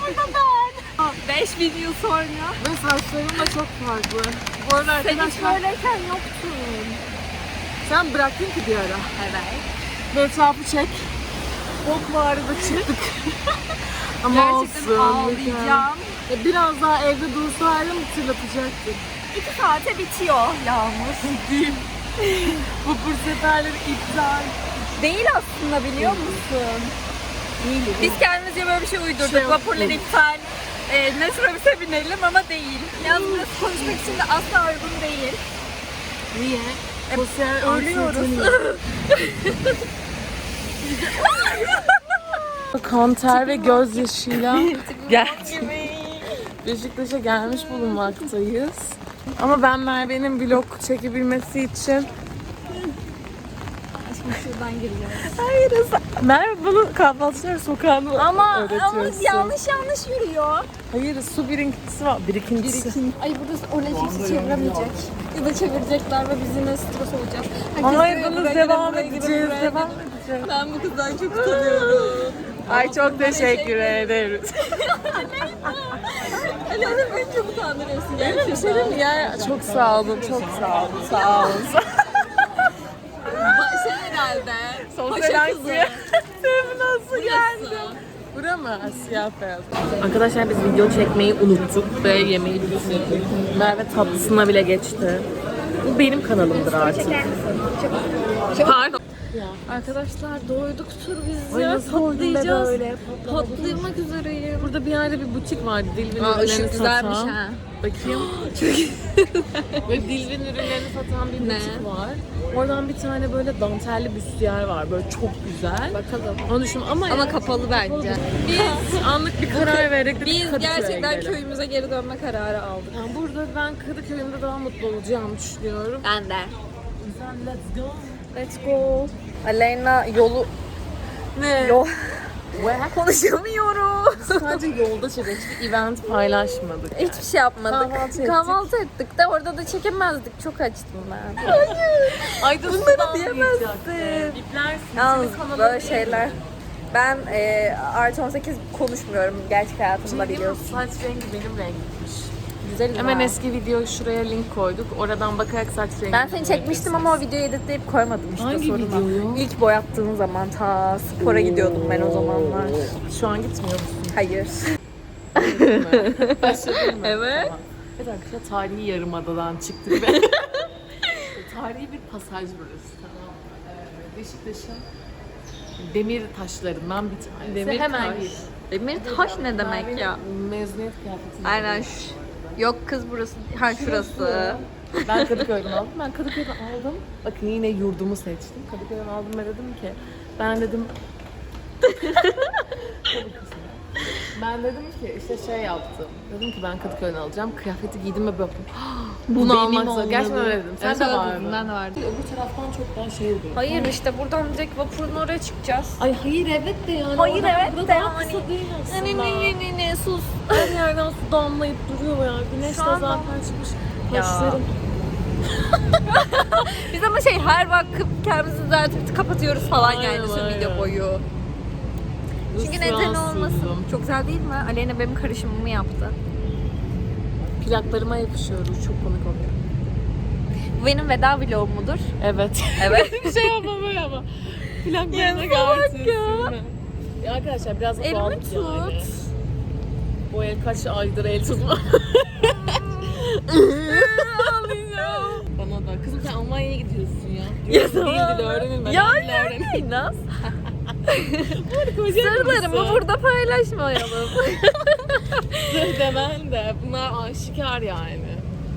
burada ben. 5000 yıl sonra. Ve saçlarım da çok farklı. Bu arada Sen hiç arkadaşlar böyleyken yoktun. sen bıraktın ki bir ara. Evet. Bir etrafı çek. Bok mağarada çıktık. Ama Gerçekten olsun. ağlayacağım. E, Biraz daha evde dursaydım hatırlatacaktım. İki saate bitiyor yağmur. Ciddiyim. Bu bu seferleri iptal. Değil aslında biliyor musun? Değil. Biz kendimizce böyle bir şey uydurduk. Şey Vapurları yaptık. iptal. E, metrobüse binelim ama değil. Yalnız konuşmak için de asla uygun değil. Niye? Sosyal ölüyoruz. Kan ter ve gözyaşıyla geldik. Beşiktaş'a gelmiş bulunmaktayız. Ama ben Merve'nin vlog çekebilmesi için Şuradan gireceğiz. Hayır Merve bunu kahvaltıcılar sokağını Ama, ama öğretiyorsun. yanlış yanlış yürüyor. Hayır su birinkintisi var. Birikintisi. Ay burası Olejix'i çeviremeyecek. Ya da çevirecekler ve biz yine stres olacağız. Herkes Hayır buraya, bunu buraya devam buraya edeceğiz. buraya Devam edeceğiz. Ben bu kızdan çok utanıyorum. Ay çok teşekkür ederiz. Aleyna beni çok utandırıyorsun Bir gerçekten. şey diyeyim mi ya? Çok sağ olun, çok sağ olun. Sağ olun. Şey herhalde. Sosyal kızı. anksiyete nasıl geldi? Bura mı? Siyah beyaz. Arkadaşlar biz video çekmeyi unuttuk ve yemeği bitirdik. Merve tatlısına bile geçti. Bu benim kanalımdır artık. Pardon. Arkadaşlar doyduktur biz Ay ya. Patlayacağız. böyle? Patlamak üzereyim. Burada bir yerde bir butik vardı. Dilvin Aa, ürünlerini ışık güzelmiş satan. ha. Bakayım. Böyle Dilvin ürünlerini satan bir Ne? butik var. Oradan bir tane böyle dantelli büstiyer var. Böyle çok güzel. Bakalım. Onu düşün ama, Ama ya- kapalı bence. Biz anlık bir karar verdik. dedik Biz Kadıköy'e gerçekten gidelim. köyümüze geri dönme kararı aldık. Yani burada ben Kadıköy'ümde daha mutlu olacağımı düşünüyorum. Ben de. Sen let's go. Let's go. Aleyna yolu... Ne? Yol... Konuşamıyorum. sadece yolda çektik. Event paylaşmadık. Hiçbir şey yapmadık. Kahvaltı ettik. Kahvaltı ettik de orada da çekemezdik. Çok açtım ben. Ayda Bunları diyemezsin. Biplersin. Yalnız böyle şeyler. Ben e, artı 18 konuşmuyorum gerçek hayatımda biliyorsun. Saç rengi benim rengimmiş. Güzel Hemen eski video şuraya link koyduk. Oradan bakarak saç rengi. Ben seni çekmiştim ama o videoyu editleyip koymadım işte Hangi sorun o. videoyu? İlk boyattığın zaman ta spora gidiyordum ben o zamanlar. Şu an gitmiyor musun? Hayır. Başladın mı? Evet. Tamam. Evet arkadaşlar tarihi yarımadadan çıktık ve tarihi bir pasaj burası tamam? Ee, Beşiktaş'ın demir taşlarından bir tanesi. Demir Hemen taş. gir. Demir taş ne demek ya? Mezuniyet kıyafetini. Aynen şu. Yok kız burası. Ha şurası. Ben Kadıköy'den aldım. Ben Kadıköy'den aldım. Bakın yine yurdumu seçtim. Kadıköy'den aldım ve dedim ki ben dedim ben dedim ki işte şey yaptım. Dedim ki ben Kadıköy'den alacağım. Kıyafeti giydim ve böyle bunu almak zor. Gerçekten öyle dedim. Sen de var mı? Ben de vardı. Öbür taraftan çok daha şey oluyor. Hayır işte buradan direkt vapurun oraya çıkacağız. Ay hayır evet de yani. Hayır, Oradan evet burada de daha yani. kısa değil Ne aslında. ne ne ne ne sus. Her yerden su damlayıp duruyor ya. Güneş de Şu an- zaten çıkmış. Ya. Kaşlarım. Biz ama şey her bakıp kendimizi düzeltip kapatıyoruz falan Aynen, yani tüm aynen. video boyu. Çünkü neden olmasın? Çok güzel değil mi? Aleyna benim karışımımı yaptı. Plaklarıma yapışıyoruz. Çok komik oluyor. Bu benim veda vlogum mudur? Evet. Evet. bir şey yapma böyle ama. Plaklarına salak ya. Ya arkadaşlar biraz da Elimi tut. yani. Bu el kaç aydır el tutma. Bana da. Kızım sen Almanya'ya gidiyorsun ya. Ya tamam. öğrenilmeden Ya dil öğren. ya Naz. Kocam Sırlarımı burada paylaşmayalım. Sır demen de. Bunlar aşikar yani.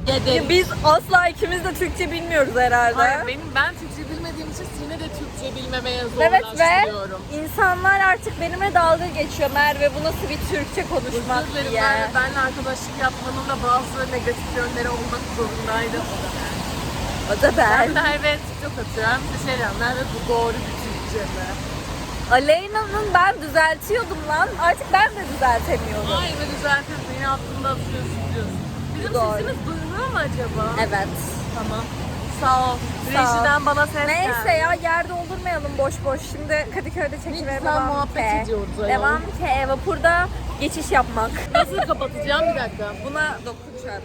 Ya biz asla ikimiz de Türkçe bilmiyoruz herhalde. Hayır benim ben Türkçe bilmediğim için seni de Türkçe bilmemeye Evet ve zorlaştırıyorum. insanlar artık benimle dalga geçiyor Merve bu nasıl bir Türkçe konuşmak Özür dilerim diye. ben, benle arkadaşlık yapmanın da bazı negatif yönleri olmak zorundaydı. O da ben. Ben Merve TikTok atıyorum. Bir şey diyorum. Merve bu doğru bir Türkçe mi? Aleyna'nın ben düzeltiyordum lan. Artık ben de düzeltemiyorum. Ay ve düzeltirsin. Yine aklında atıyorsun diyorsun. Bizim Doğru. sesimiz duyuluyor mu acaba? Evet. Tamam. Sağ ol. Sağ ol. Rejiden bana ses Neyse ya yer doldurmayalım boş boş. Şimdi Kadıköy'de çekime güzel devam muhabbet ediyoruz ayol. Devam ki vapurda geçiş yapmak. Nasıl kapatacağım bir dakika. Buna doktor çarp.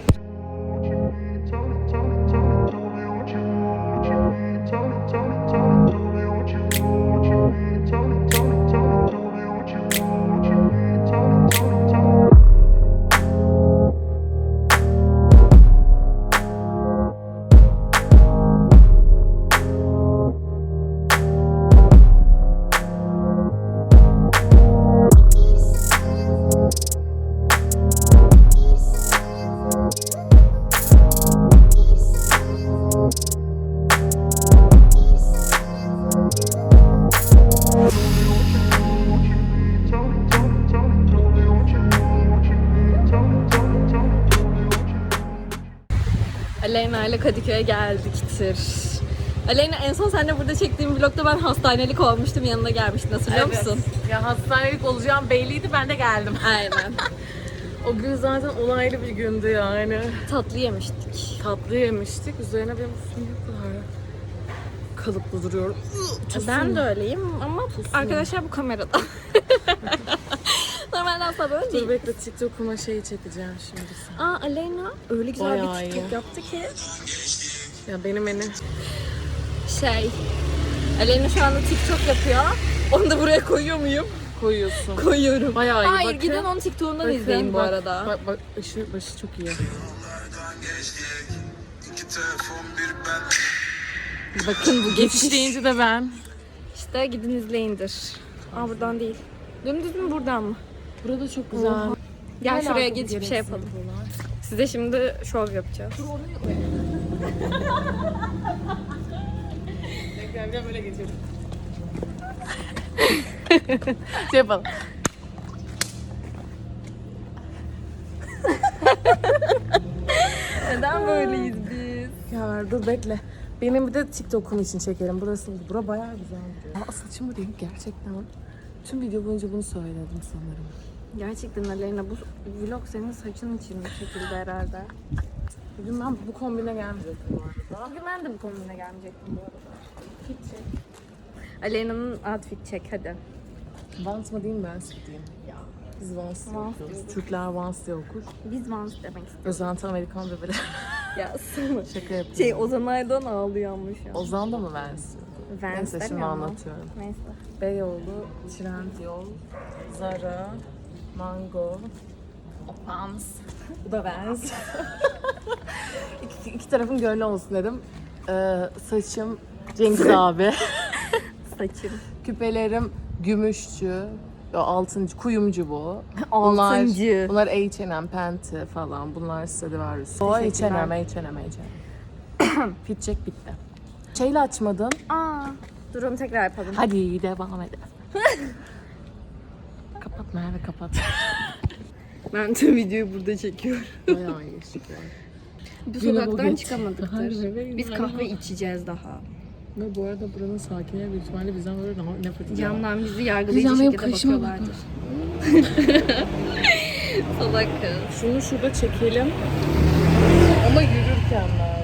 Kadıköy'e geldik,tir. Aleyna en son seninle burada çektiğim vlogda ben hastanelik olmuştum yanına gelmiştin hatırlıyor musun? Ya hastanelik olacağım belliydi ben de geldim. Aynen. O gün zaten olaylı bir gündü yani. Tatlı yemiştik. Tatlı yemiştik. Üzerine benim kadar kalıplı duruyor. Ben de öyleyim ama arkadaşlar bu kamerada. Asla böyle Dur değil. bekle TikTok'uma şeyi çekeceğim şimdi sen. Aa Aleyna öyle güzel Bayağı bir TikTok iyi. yaptı ki. Ya benim eni Şey. Aleyna şu anda TikTok yapıyor. Onu da buraya koyuyor muyum? koyuyorsun. Koyuyorum. Bayağı iyi. Hayır Bakın. gidin onun TikTok'undan Bakın, izleyin bu bak, arada. Bak bak ışı, başı çok iyi. Bakın bu Geçiş geçiş. deyince de ben. İşte gidin izleyindir. Aa buradan değil. Dümdüz mü buradan mı? Burada çok güzel. Oha. Gel Hala şuraya geçip bir şey yapalım. buralar. Size şimdi şov yapacağız. Gel gel böyle geçelim. şey yapalım. Neden böyleyiz biz? Ya dur bekle. Benim bir de TikTok'um için çekelim. Burası, bura bayağı güzel. Aa, saçımı değil gerçekten. Tüm video boyunca bunu söyledim sanırım. Gerçekten Aleyna bu vlog senin saçın için bir şekilde herhalde. Bugün ben bu kombine gelmeyecektim bu arada. Bugün ben de bu kombine gelmeyecektim bu arada. Aleyna'nın outfit çek hadi. Vans mı diyeyim ben sık diyeyim. Ya. Biz Vans diye Vans okuyoruz. Türkler Vans diye okur. Biz Vans demek istiyoruz. Özenti Amerikan bebeler. Ya sana. Şaka yapıyorum. Şey Ozan Aydan ağlıyor ama şu an. Ozan da mı Vans? Vans Neyse şimdi anlatıyorum. Neyse. Beyoğlu, Trendyol, Zara, Mango, Opams. Bu da Vans. iki, iki tarafın gönlü olsun dedim. Ee, saçım Cengiz abi. Saçım. Küpelerim gümüşçü. Altıncı, kuyumcu bu. Altıncı. Bunlar, bunlar H&M, Penti falan. Bunlar Stradivarius. O H&M. H&M, H&M. Fit check bitti. Şeyle açmadın. Aa. Dur onu tekrar yapalım. Hadi devam edelim. kapat Merve kapat. Ben tüm videoyu burada çekiyorum. Bayağı iyi. Bu Yine sokaktan çıkamadıktır. Harbi, Biz kahve içeceğiz daha. Ve bu arada buranın sakinleri büyük ihtimalle bizden böyle daha nefret ediyor. Camdan bizi yargılayıcı Hocam benim şekilde kaşıma bakıyorlardır. Salak kız. Şunu şurada çekelim. Ama yürürken Merve.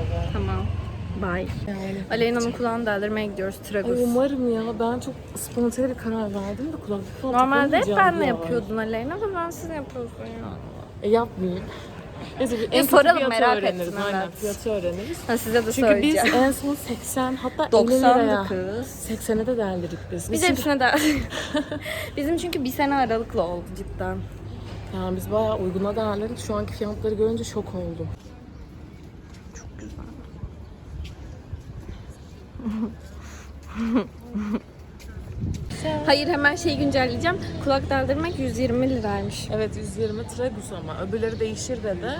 Bye. Yani. Aleyna'nın kulağını deldirmeye gidiyoruz Ay Tragus. umarım ya. Ben çok spontane bir karar verdim de kulaklık falan Normalde hep benle ya. yapıyordun Aleyna da ben siz yapıyorsun ya. E yapmayayım. Neyse en soralım, merak öğreniriz. ettim, Aynen evet. fiyatı öğreniriz. Ha size de Çünkü söyleyeceğim. biz en son 80 hatta 50 liraya. 90'dı kız. 80'e de deldirdik biz. Biz Biz hepsine de... Bizim çünkü bir sene aralıklı oldu cidden. Yani biz bayağı uyguna değerledik. Şu anki fiyatları görünce şok oldum. Hayır hemen şeyi güncelleyeceğim. Kulak deldirmek 120 liraymış. Evet 120 Tragus ama öbürleri değişir dedi.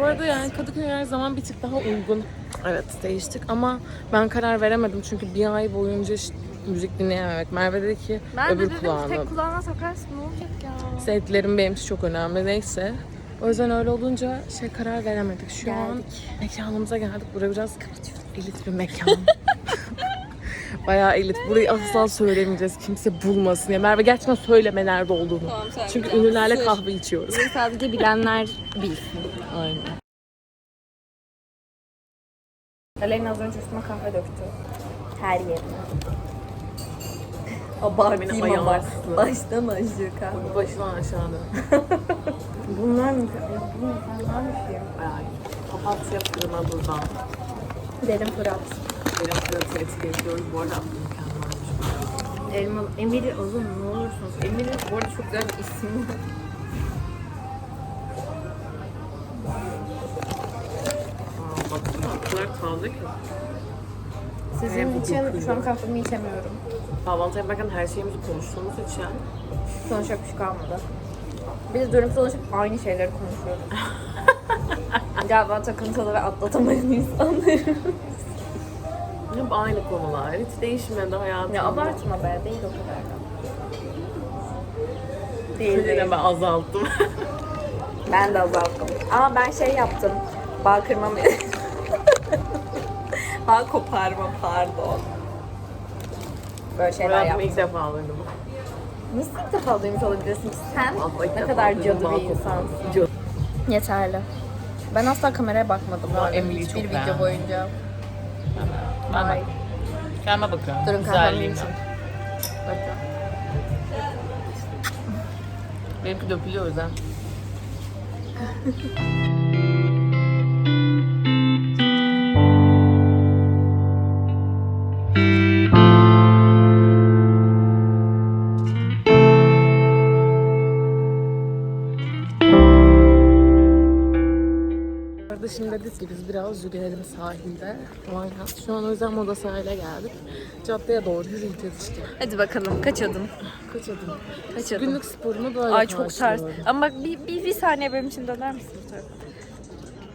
Bu arada yani Kadıköy her zaman bir tık daha uygun. Evet değiştik ama ben karar veremedim çünkü bir ay boyunca ş- müzik dinleyememek. Merve dedi ki Ben öbür de dedim kulağını. tek kulağına takarsın ne olacak ya. Zevklerim benim için çok önemli neyse. O yüzden öyle olunca şey karar veremedik. Şu an Geldik. mekanımıza geldik. Burası biraz elit bir mekan. Bayağı elit. Burayı asla söylemeyeceğiz. Kimse bulmasın. Ya Merve gerçekten söyleme nerede olduğunu. Tamam, Çünkü söyleyeceğim. ünlülerle Sır. kahve içiyoruz. Bunu sadece bilenler bilsin. Aynen. Aleyna az önce üstüme kahve döktü. Her yerine. Abartayım ama. astı. Baştan aşağı kahve. Başından aşağıda. Bunlar mı? Bu mükemmelmiş ya. Ay, papatya fırına buradan. Derin Fırat. Fırına eti bekliyoruz. Bu arada mükemmel. Elma, Emiri Uzun ne olursunuz. Emiri bu arada çok güzel bir isim. Aa, baksana o kadar taze ki. Sizin Evet, için kokuyor. şu an kahvemi içemiyorum. Kahvaltı yaparken her şeyimizi konuştuğumuz için Konuşacak bir şey kalmadı. Biz dönüp dolaşıp aynı şeyleri konuşuyoruz. Galiba takıntılı ve atlatamayan insanlarım. Hep aynı konular. Hiç değişmedi hayatımda. ya abartma be, değil o kadar da. Değil, değil. Ben azalttım. Ben de azalttım. Ama ben şey yaptım. Bağ kırma mı? Bağ koparma pardon. Böyle şeyler Hayatımda yaptım. ilk defa duydum. Nasıl ilk defa duymuş olabilirsin ki sen Vallahi ilk ne defa kadar duydum cadı bağ bir koparma. insansın. Cadı. Yeterli. Ben asla kameraya bakmadım. Emily'yi hiçbir video beğendim. boyunca. Ben bak. Kendime bakıyorum. Durun Güzelliğine. için. Bakın. Benimki dökülüyor o yüzden. şimdi dedik ki biz biraz yürüyelim sahilde. Aynen. Şu an o yüzden moda sahile geldik. Caddeye doğru yürüyeceğiz işte. Hadi bakalım kaç adım? Kaç adım? Kaç adım? Günlük sporumu böyle Ay çok ters. Ama bak bir, bir, bir saniye benim için döner misin bu tarafa?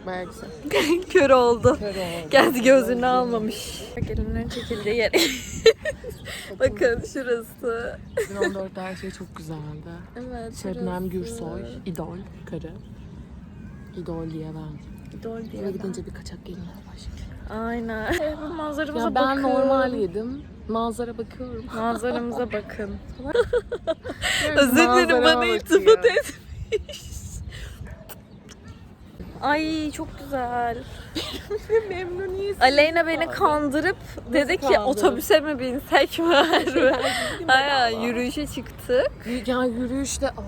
Bayağı güzel. Kör oldu. Kör oldu. Geldi gözünü almamış. Gelinlerin çekildiği yer. Bakın şurası. 2014'te her şey çok güzeldi. Evet. Şebnem Gürsoy, idol, karı. İdol diye ben. İdol diye. Eve gidince bir kaçak gelinler başladı. Aynen. Bu manzaramıza Ya bakın. ben normal yedim. Manzara bakıyorum. Manzaramıza bakın. Özür dilerim, bana iltifat etmiş. Ay çok güzel. Memnuniyet. Aleyna beni kandırıp dedi ki kandırdı? otobüse mi binsek var? Aynen yürüyüşe çıktık. Ya yürüyüşte... Oh.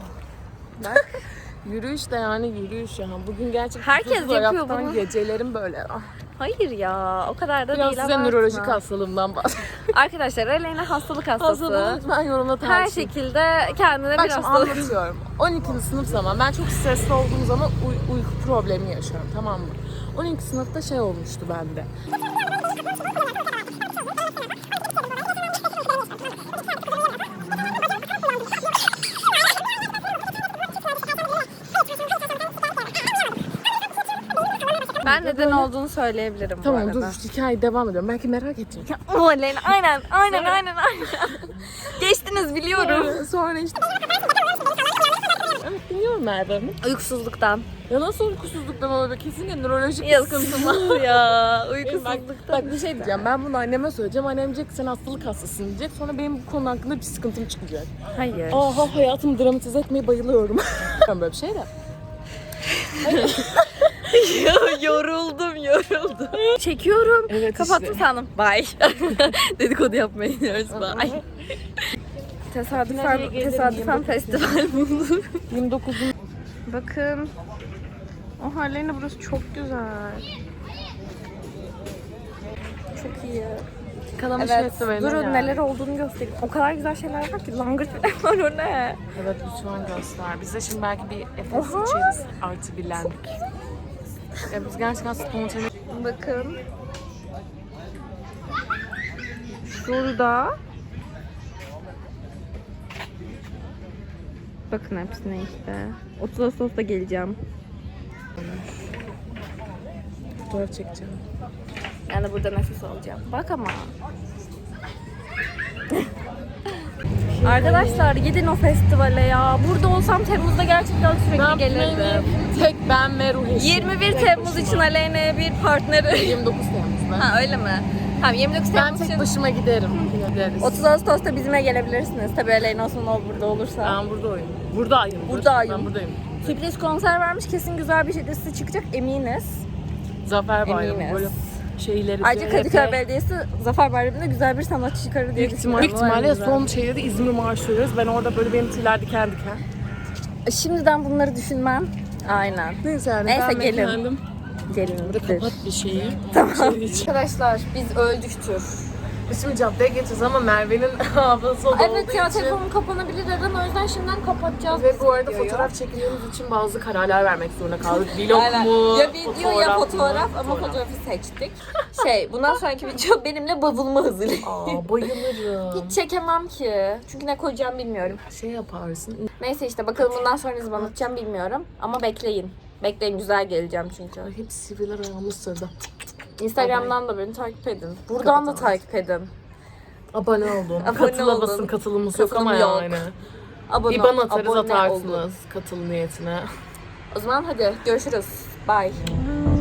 Bak. Yürüyüş de yani yürüyüş ya. Bugün gerçekten Herkes yapıyor ayaktan bunu. Gecelerim böyle. Ah, Hayır ya o kadar da Biraz değil size abartma. nörolojik hastalığımdan bahsedeyim. Arkadaşlar Aleyna hastalık hastası. Hastalığını lütfen yorumla Her tartışın. şekilde kendine Bak bir şimdi hastalık. anlatıyorum. 12. sınıf zaman ben çok stresli olduğum zaman uy- uyku problemi yaşıyorum tamam mı? 12. sınıfta şey olmuştu bende. Ben neden olduğunu söyleyebilirim bu Tamam dur hikaye devam ediyorum. Belki merak edecek. O Aleyna aynen aynen aynen aynen. Geçtiniz biliyorum. Sonra işte... Evet dinliyorum Merve Hanım. Uykusuzluktan. Ya nasıl uykusuzluktan oluyor? Kesinlikle nörolojik bir sıkıntım var. Yazık ya Bak, uykusuzluktan. bak bir şey diyeceğim. Ben bunu anneme söyleyeceğim. Annem diyecek ki sen hastalık hastasın diyecek. Sonra benim bu konu hakkında bir sıkıntım çıkacak. Hayır. Aha hayatımı dramatize etmeyi bayılıyorum. ben böyle bir şey de. Ya, yoruldum yoruldum. Çekiyorum. Evet Kapattım işte. sandım. Bye. Dedikodu yapmaya gidiyoruz. Bye. Tesadüfen, tesadüfen 29 festival buldum. 29. Bakın. O hallerine burası çok güzel. Çok iyi. Kalamış Evet. Durun geldik. neler olduğunu göstereyim. O kadar güzel şeyler var ki. Langırt bile var o ne? Evet lütfen göster. Biz de şimdi belki bir Efes içeriz. Artı bir lendik. Ya biz gerçekten spontane Bakın. Şurada. Bakın hepsine işte. 30 Ağustos'ta geleceğim. fotoğraf çekeceğim. Yani burada nefes alacağım. Bak ama. Arkadaşlar gidin o festivale ya. Burada olsam Temmuz'da gerçekten sürekli gelirdim. Tek ben ve ruh eşim. 21 Temmuz için Aleyna'ya bir partneri. 29 Temmuz'da. ha öyle mi? Tamam 29 Ben Temmuz tek için başıma giderim. Gideriz. 30 Ağustos'ta bizimle gelebilirsiniz. Tabii Aleyna Osmanol burada olursa. Ben buradayım. Buradayım. Buradayım. Ben buradayım. Sürpriz konser vermiş. Kesin güzel bir şeysi çıkacak eminiz. Zafer Bayramı Eminiz. böyle şeyleri. Ayrıca Kadıköy Belediyesi Zafer Bayramı'nda güzel bir sanatçı çıkarır diye ihtimal- büyük ihtimalle son şeyde de İzmir Marşı söylüyoruz. Ben orada böyle benim tüyler diken diken. güzel. Şimdiden bunları düşünmem Aynen. Neyse yani Neyse, ben gelin. Gelin. Kapat bir şeyi. Arkadaşlar biz öldüktür. Şimdi caddeye geçeceğiz ama Merve'nin hafızası olduğu Evet ya için. telefonum kapanabilir her an o yüzden şimdiden kapatacağız. Ve bu arada videoyu. fotoğraf çekimimiz için bazı kararlar vermek zorunda kaldık. Vlog mu? Ya video ya mı? fotoğraf ama fotoğrafı seçtik. Şey bundan sonraki video benimle bavulumu hazırlayın. Aa bayılırım. Hiç çekemem ki. Çünkü ne koyacağım bilmiyorum. şey yaparsın. Neyse işte bakalım bundan sonra ne zaman atacağım bilmiyorum. Ama bekleyin. Bekleyin güzel geleceğim çünkü. Hep sivriler ayağımı ısırdı. Instagram'dan da beni takip edin. Buradan da takip edin. Abone oldum. Abone Katıla olun. basın katılımız yok Katılım ama yok. yani. Abone, İban atarız abone atarsınız olun. katıl niyetine. O zaman hadi görüşürüz. Bye.